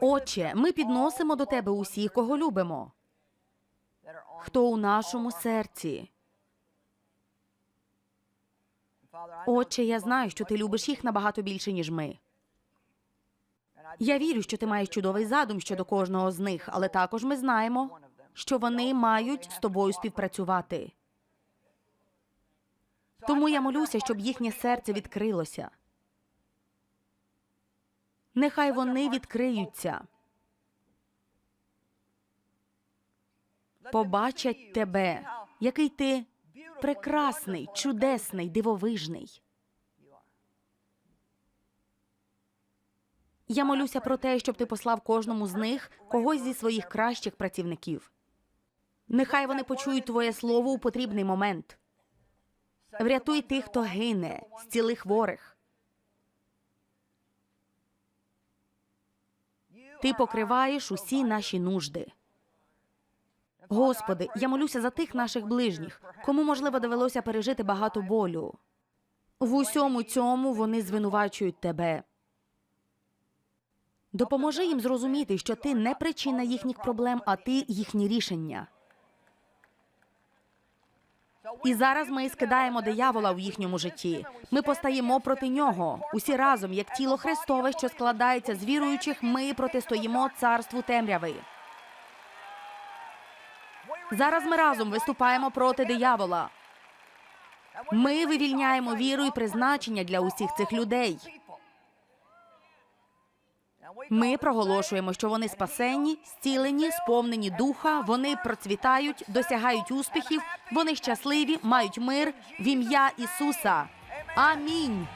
Отче, ми підносимо до тебе усіх, кого любимо, хто у нашому серці. Отче, я знаю, що ти любиш їх набагато більше, ніж ми. Я вірю, що ти маєш чудовий задум щодо кожного з них, але також ми знаємо, що вони мають з тобою співпрацювати. Тому я молюся, щоб їхнє серце відкрилося. Нехай вони відкриються, побачать тебе, який ти прекрасний, чудесний, дивовижний. Я молюся про те, щоб ти послав кожному з них когось зі своїх кращих працівників. Нехай вони почують твоє слово у потрібний момент. Врятуй тих, хто гине, зціли хворих. Ти покриваєш усі наші нужди. Господи, я молюся за тих наших ближніх, кому можливо довелося пережити багато болю. В усьому цьому вони звинувачують тебе. Допоможи їм зрозуміти, що ти не причина їхніх проблем, а ти їхні рішення. І зараз ми скидаємо диявола в їхньому житті. Ми постаємо проти нього. Усі разом, як тіло Христове, що складається з віруючих, ми протистоїмо царству темряви. Зараз ми разом виступаємо проти диявола. Ми вивільняємо віру і призначення для усіх цих людей. Ми проголошуємо, що вони спасені, зцілені, сповнені духа, вони процвітають, досягають успіхів, вони щасливі, мають мир в ім'я Ісуса. Амінь.